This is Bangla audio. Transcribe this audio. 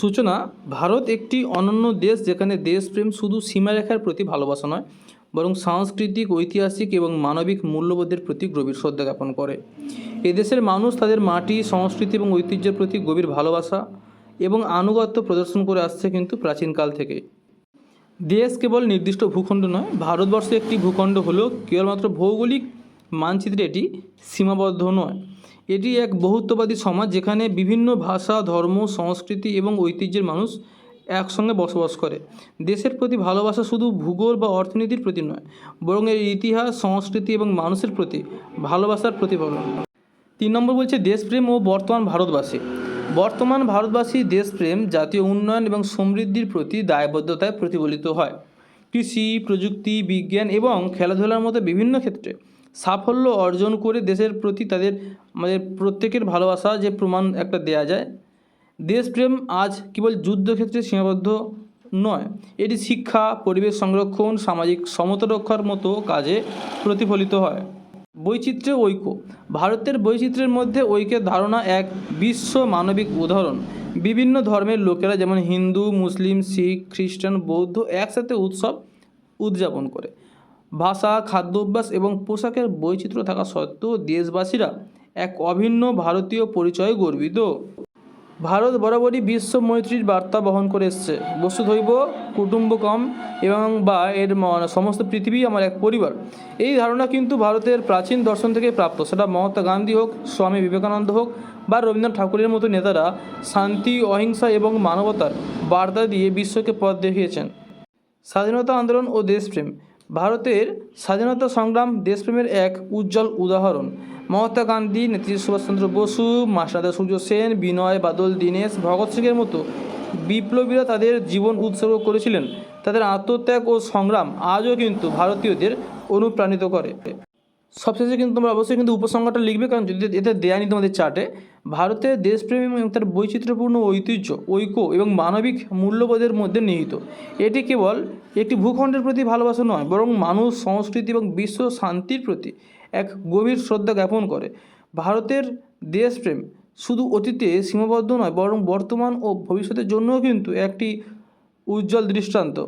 সূচনা, ভারত একটি অনন্য দেশ যেখানে দেশপ্রেম শুধু সীমারেখার প্রতি ভালোবাসা নয়, বরং সাংস্কৃতিক, ঐতিহাসিক এবং মানবিক মূল্যবোধের প্রতি গভীর শ্রদ্ধা জ্ঞাপন করে। এদেশের মানুষ তাদের মাটি, সংস্কৃতি এবং ঐতিহ্যের প্রতি গভীর ভালোবাসা এবং আনুগত্য প্রদর্শন করে আসছে কিন্তু প্রাচীনকাল থেকে। দেশ কেবল নির্দিষ্ট ভূখণ্ড নয়, ভারতবর্ষ একটি ভূখণ্ড হলেও কেবলমাত্র ভৌগোলিক মানচিত্রে এটি সীমাবদ্ধ নয়। এটি এক বহুত্ববাদী সমাজ যেখানে বিভিন্ন ভাষা, ধর্ম, সংস্কৃতি এবং ঐতিহ্যের মানুষ একসঙ্গে বসবাস করে। দেশের প্রতি ভালোবাসা শুধু ভূগোল বা অর্থনীতির প্রতি নয়, বরং এর ইতিহাস, সংস্কৃতি এবং মানুষের প্রতি ভালোবাসার প্রতিফলন। তিন নম্বর বলছে দেশপ্রেম ও বর্তমান ভারতবাসী। বর্তমান ভারতবাসী দেশপ্রেম, জাতীয় উন্নয়ন এবং সমৃদ্ধির প্রতি দায়বদ্ধতায় প্রতিফলিত হয়। কৃষি, প্রযুক্তি, বিজ্ঞান এবং খেলাধুলার মতো বিভিন্ন ক্ষেত্রে সাফল্য অর্জন করে দেশের প্রতি তাদের আমাদের প্রত্যেকের ভালোবাসা যে প্রমাণ একটা দেয়া যায়। দেশপ্রেম আজ কেবল যুদ্ধক্ষেত্রে সীমাবদ্ধ নয়, এটি শিক্ষা, পরিবেশ সংরক্ষণ, সামাজিক সমতা রক্ষার মতো কাজে প্রতিফলিত হয়। বৈচিত্র্য ঐক্য। ভারতের বৈচিত্র্যের মধ্যে ঐক্যের ধারণা এক বিশ্ব মানবিক উদাহরণ। বিভিন্ন ধর্মের লোকেরা যেমন হিন্দু, মুসলিম, শিখ, খ্রিস্টান, বৌদ্ধ একসাথে উৎসব উদযাপন করে। ভাষা, খাদ্যাভ্যাস এবং পোশাকের বৈচিত্র্য থাকা সত্ত্বেও দেশবাসীরা এক অভিন্ন ভারতীয় পরিচয়ে গর্বিত। ভারত বরাবরই বিশ্ব মৈত্রীর বার্তা বহন করে এসছে। বসুধৈব, কুটুম্বকম এবং বা এর সমস্ত পৃথিবী আমার এক পরিবার। এই ধারণা কিন্তু ভারতের প্রাচীন দর্শন থেকে প্রাপ্ত। সেটা মহাত্মা গান্ধী হোক, স্বামী বিবেকানন্দ হোক বা রবীন্দ্রনাথ ঠাকুরের মতো নেতারা শান্তি, অহিংসা এবং মানবতার বার্তা দিয়ে বিশ্বকে পথ দেখিয়েছেন। স্বাধীনতা আন্দোলন ও দেশপ্রেম। ভারতের স্বাধীনতা সংগ্রাম দেশপ্রেমের এক উজ্জ্বল উদাহরণ। মহাত্মা গান্ধী নেতৃত্ব সুভাষচন্দ্র বসু, মাস্টারদা সূর্য সেন, বিনয় বাদল, দীনেশ ভগৎ সিংয়ের মতো বিপ্লবীরা তাদের জীবন উৎসর্গ করেছিলেন। তাদের আত্মত্যাগ ও সংগ্রাম আজও কিন্তু ভারতীয়দের অনুপ্রাণিত করে। সবশেষে কিন্তু তোমরা অবশ্যই কিন্তু উপসংহারটা লিখবে, কারণ যদি এতে দেয়া নেই তোমাদের চার্টে ভারতের দেশপ্রেম এবং তার বৈচিত্র্যপূর্ণ ঐতিহ্য, ঐক্য এবং মানবিক মূল্যবোধের মধ্যে নিহিত। এটি কেবল একটি ভূখণ্ডের প্রতি ভালোবাসা নয়, বরং মানুষ, সংস্কৃতি এবং বিশ্ব শান্তির প্রতি এক গভীর শ্রদ্ধা জ্ঞাপন করে। ভারতের দেশপ্রেম শুধু অতীতে সীমাবদ্ধ নয়, বরং বর্তমান ও ভবিষ্যতের জন্যও কিন্তু একটি উজ্জ্বল দৃষ্টান্ত।